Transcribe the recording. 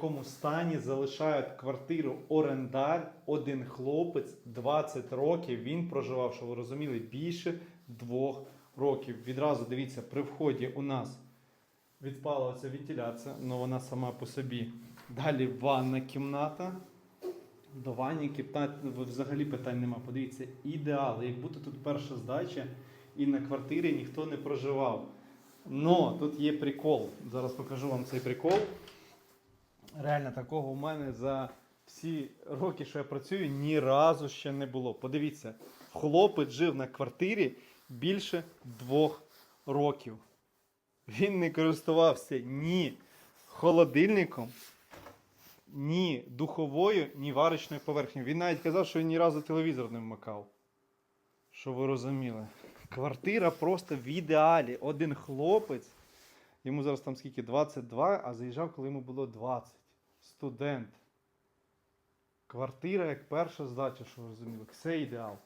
якому стані залишають квартиру орендар, один хлопець, 20 років. Він проживав, що ви розуміли, більше двох років. Відразу дивіться, при вході у нас відпала оця вентиляція, але вона сама по собі. Далі ванна кімната. До ванні кімнат взагалі питань нема. Подивіться, ідеал. Як будто тут перша здача, і на квартирі ніхто не проживав. Но тут є прикол. Зараз покажу вам цей прикол. Реально, такого у мене за всі роки, що я працюю, ні разу ще не було. Подивіться, хлопець жив на квартирі більше двох років. Він не користувався ні холодильником, ні духовою, ні варочною поверхнею. Він навіть казав, що він ні разу телевізор не вмикав. Що ви розуміли? Квартира просто в ідеалі. Один хлопець, йому зараз там скільки 22, а заїжджав, коли йому було 20. Студент. Квартира як перша здача, що розуміли. Все ідеал.